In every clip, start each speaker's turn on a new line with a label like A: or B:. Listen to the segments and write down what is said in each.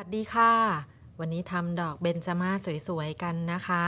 A: วัสดีค่ะ วันนี้ทำดอกเบญจมาศสวยๆกันนะคะ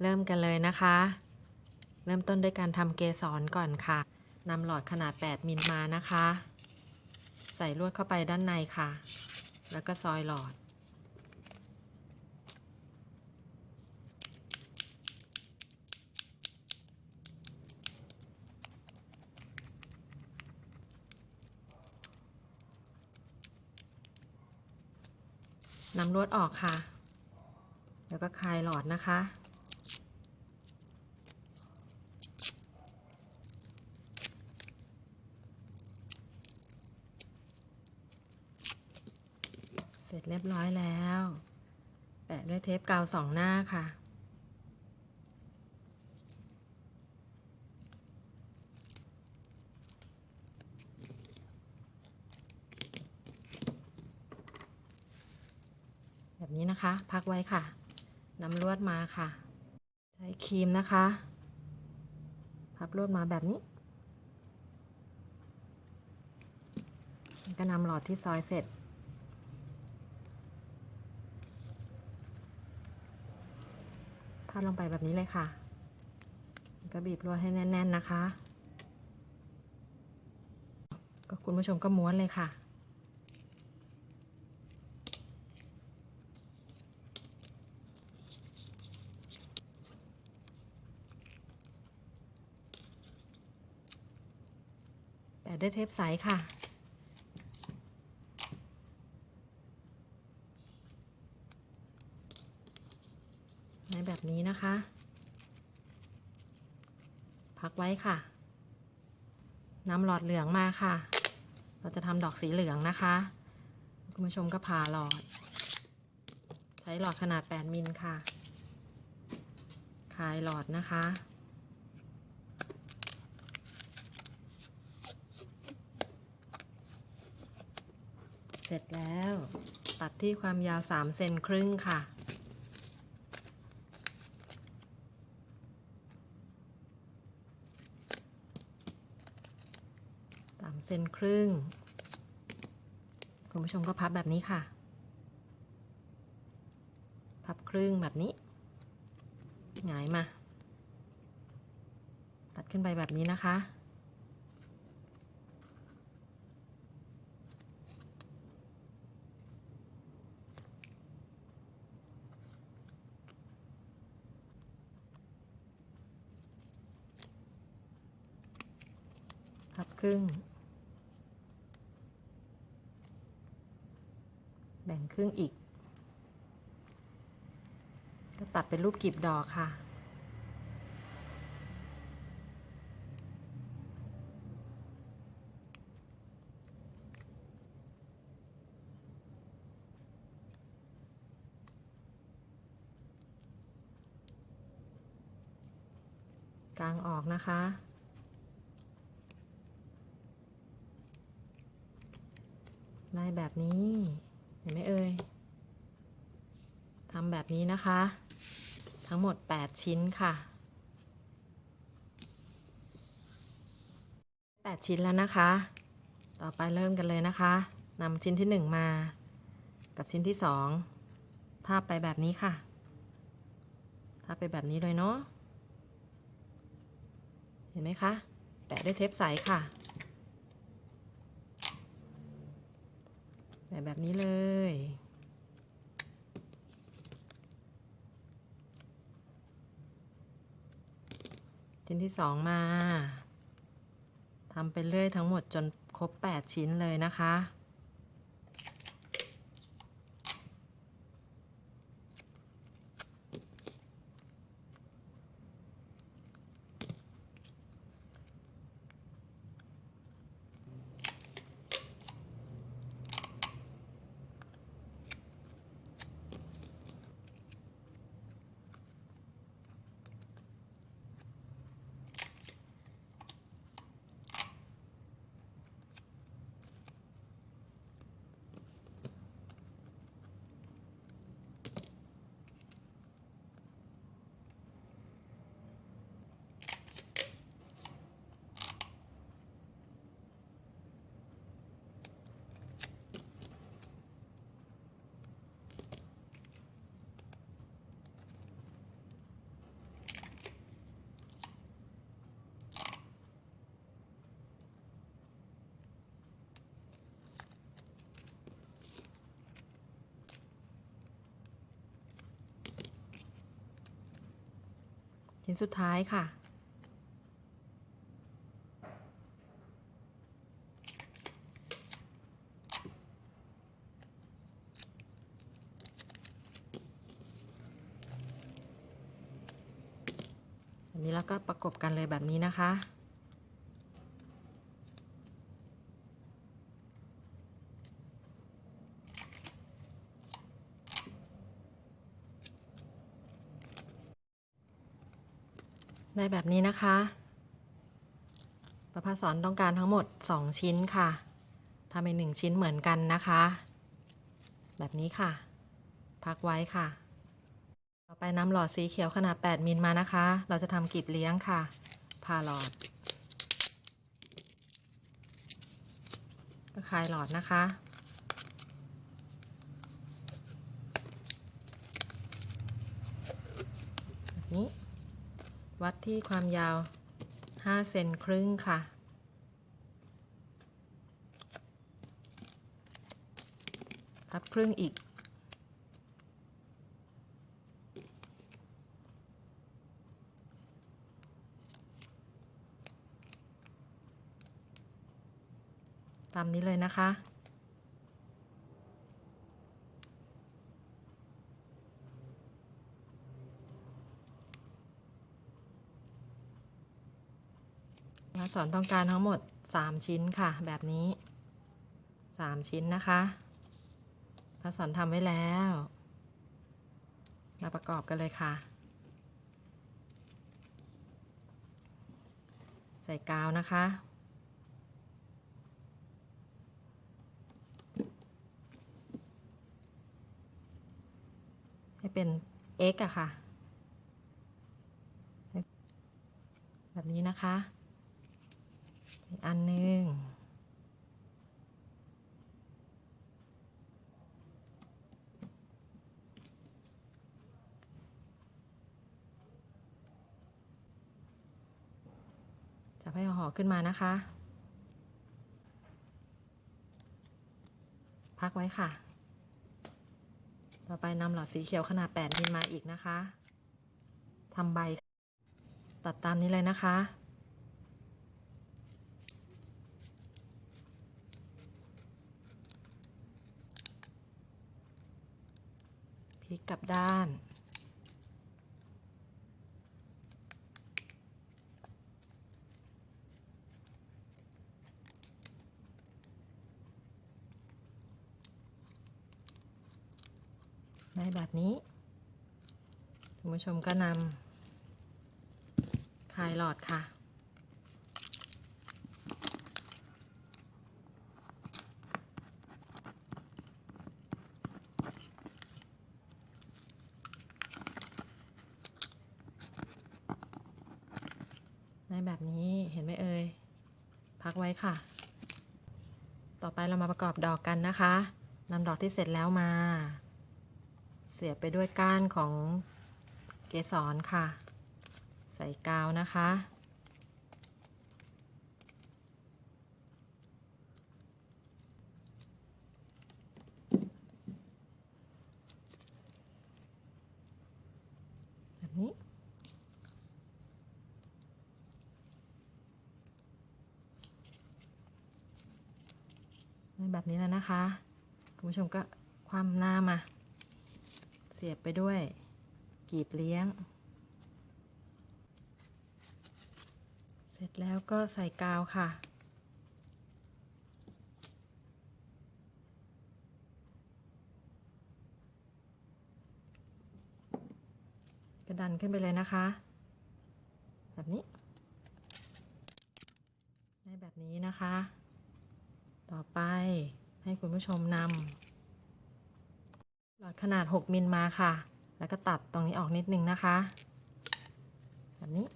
A: เริ่มกันเลยนะคะ เริ่มต้นด้วยการทำเกสรก่อนค่ะนำหลอดขนาด 8 มิลมานะคะ ใส่ลวดเข้าไปด้านในค่ะ แล้วก็ซอยหลอด นำลวดออกค่ะ แล้วก็คลายหลอดนะคะ เสร็จเรียบร้อยแล้ว แปะด้วยเทปกาวสองหน้าค่ะ นี้นะคะ พักไว้ค่ะนำลวดมาค่ะ ใช้ครีมนะคะ พับลวดมาแบบนี้ ก็นำหลอดที่ซอยเสร็จพัดลงไปแบบนี้เลยค่ะ ก็บีบลวดให้แน่น ๆ นะคะ ก็คุณผู้ชมก็ม้วนเลยค่ะ ด้วยเทปใสค่ะ ในแบบนี้นะคะ พักไว้ค่ะนำหลอดเหลืองมาค่ะ เราจะทำดอกสีเหลืองนะคะ คุณผู้ชมก็ผ่าหลอด ใช้หลอดขนาด 8 มิลค่ะ คลายหลอดนะคะ ร็จแล้ว ตัดที่ความยาว3เซนครึ่งค่ะ สามเซนครึ่ง คุณผู้ชมก็พับแบบนี้ค่ะ พับครึ่งแบบนี้ หงายมา ตัดขึ้นไปแบบนี้นะคะ พับครึ่ง แบ่งครึ่งอีก ก็ตัดเป็นรูปกลีบดอกค่ะกลางออกนะคะ ได้แบบนี้ เห็นไหมเอ่ยทำแบบนี้นะคะ ทั้งหมด 8 ชิ้นค่ะ 8 ชิ้นแล้วนะคะ ต่อไปเริ่มกันเลยนะคะนำชิ้นที่ 1 มา กับชิ้นที่ 2 ทาบไปแบบนี้ค่ะทาบไปแบบนี้เลยเนาะเห็นไหมคะ แปะด้วยเทปใสค่ะ ส่แบบนี้เลย ชิ้นที่สองมาทำไปเรื่อยทั้งหมดจนครบ 8 ชิ้นเลยนะคะ ชิ้นสุดท้ายค่ะ อันนี้แล้วก็ประกบกันเลยแบบนี้นะคะ ได้แบบนี้นะคะประภาสอนต้องการทั้งหมด 2 ชิ้นค่ะทำเป็นหนึ่งชิ้นเหมือนกันนะคะ แบบนี้ค่ะ พักไว้ค่ะ ต่อไปนำหลอดสีเขียวขนาด 8 มิลมานะคะ เราจะทำกลีบเลี้ยงค่ะผ่าหลอด ก็คลายหลอดนะคะแบบนี้ วัดที่ความยาว5เซนครึ่งค่ะ พับครึ่งอีก ตามนี้เลยนะคะ สอนต้องการทั้งหมด 3 ชิ้นค่ะ แบบนี้ 3 ชิ้นนะคะพระสอนทำไว้แล้ว มาประกอบกันเลยค่ะ ใส่กาวนะคะให้เป็น x อะค่ะ แบบนี้นะคะ อีกอันหนึ่งจับให้ห่อขึ้นมานะคะ พักไว้ค่ะ ต่อไปนำหลอดสีเขียวขนาด 8มิลมาอีกนะคะทำใบ ตัดตามนี้เลยนะคะ ลิกกลับด้าน ได้แบบนี้คุณผู้ชมก็นำคลายหลอดค่ะ แบบนี้เห็นไหมเอ่ยพักไว้ค่ะ ต่อไปเรามาประกอบดอกกันนะคะนำดอกที่เสร็จแล้วมา เสียบไปด้วยก้านของเกสรค่ะ ใส่กาวนะคะ แบบนี้แล้วนะคะ คุณผู้ชมก็คว่ำหน้ามา เสียบไปด้วย กีบเลี้ยง เสร็จแล้วก็ใส่กาวค่ะ กระดันขึ้นไปเลยนะคะ แบบนี้ ได้แบบนี้นะคะ ต่อไปให้คุณผู้ชมนำหลอดขนาด 6มิลมาค่ะ แล้วก็ตัดตรงนี้ออกนิดนึงนะคะ แบบนี้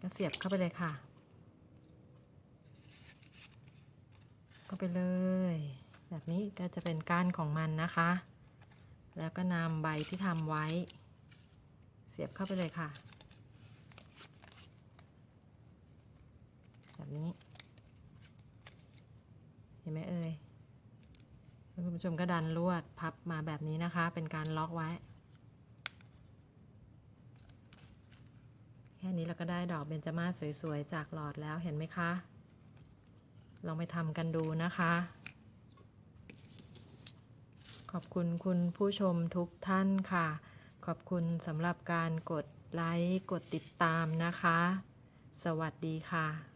A: ก็เสียบเข้าไปเลยค่ะ เข้าไปเลย แบบนี้ก็จะเป็นก้านของมันนะคะ แล้วก็นำใบที่ทำไว้ เสียบเข้าไปเลยค่ะ แบบนี้ ห็นไหมเอ่ยคุณผู้ชมก็ดันลวดพับมาแบบนี้นะคะ เป็นการล็อกไว้ แค่นี้เราก็ได้ดอกเบญจมาศสวยๆ จากหลอดแล้วเห็นไหมคะ ลองไปทำกันดูนะคะ ขอบคุณคุณผู้ชมทุกท่านค่ะ ขอบคุณสำหรับการกดไลค์ กดติดตามนะคะ สวัสดีค่ะ